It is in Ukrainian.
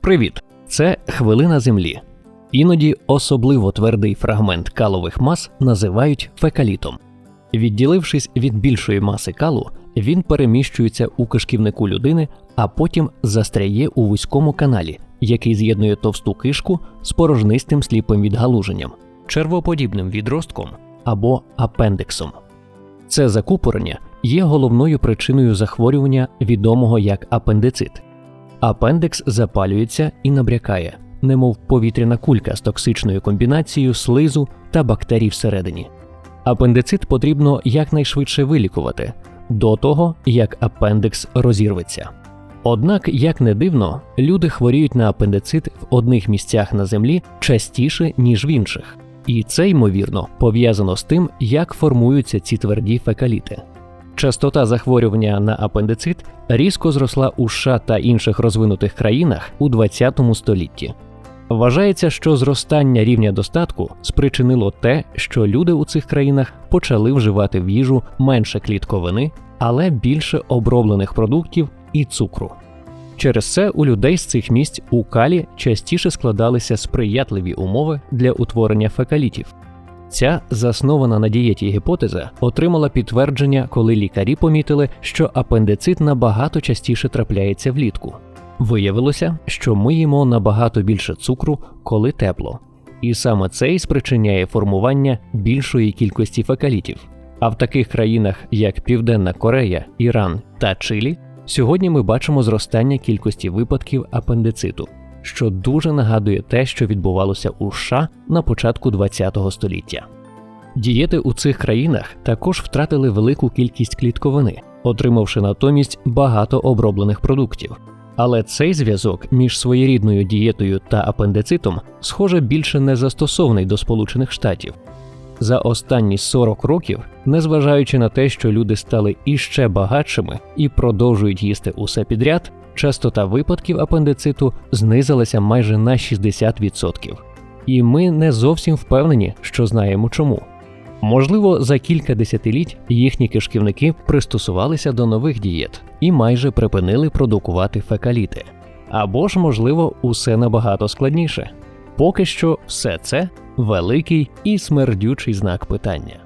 Привіт! Це хвилина землі. Іноді особливо твердий фрагмент калових мас називають фекалітом. Відділившись від більшої маси калу, він переміщується у кишківнику людини, а потім застряє у вузькому каналі, який з'єднує товсту кишку з порожнистим сліпим відгалуженням, червоподібним відростком або апендиксом. Це закупорення є головною причиною захворювання, відомого як апендицит. Апендикс запалюється і набрякає, немов повітряна кулька з токсичною комбінацією слизу та бактерій всередині. Апендицит потрібно якнайшвидше вилікувати до того, як апендикс розірветься. Однак, як не дивно, люди хворіють на апендицит в одних місцях на землі частіше, ніж в інших. І це, ймовірно, пов'язано з тим, як формуються ці тверді фекаліти. Частота захворювання на апендицит різко зросла у США та інших розвинутих країнах у 20 столітті. Вважається, що зростання рівня достатку спричинило те, що люди у цих країнах почали вживати в їжу менше клітковини, але більше оброблених продуктів і цукру. Через це у людей з цих місць у калі частіше складалися сприятливі умови для утворення фекалітів. Ця заснована на дієті гіпотеза отримала підтвердження, коли лікарі помітили, що апендицит набагато частіше трапляється влітку. Виявилося, що ми їмо набагато більше цукру, коли тепло, і саме це і спричиняє формування більшої кількості фекалітів. А в таких країнах, як Південна Корея, Іран та Чилі, сьогодні ми бачимо зростання кількості випадків апендициту, що дуже нагадує те, що відбувалося у США на початку ХХ століття. Дієти у цих країнах також втратили велику кількість клітковини, отримавши натомість багато оброблених продуктів. Але цей зв'язок між своєрідною дієтою та апендицитом, схоже, більше не застосований до Сполучених Штатів. За останні 40 років, незважаючи на те, що люди стали іще багатшими і продовжують їсти усе підряд, частота випадків апендициту знизилася майже на 60%. І ми не зовсім впевнені, що знаємо чому. Можливо, за кілька десятиліть їхні кишківники пристосувалися до нових дієт і майже припинили продукувати фекаліти. Або ж, можливо, усе набагато складніше. Поки що все це великий і смердючий знак питання.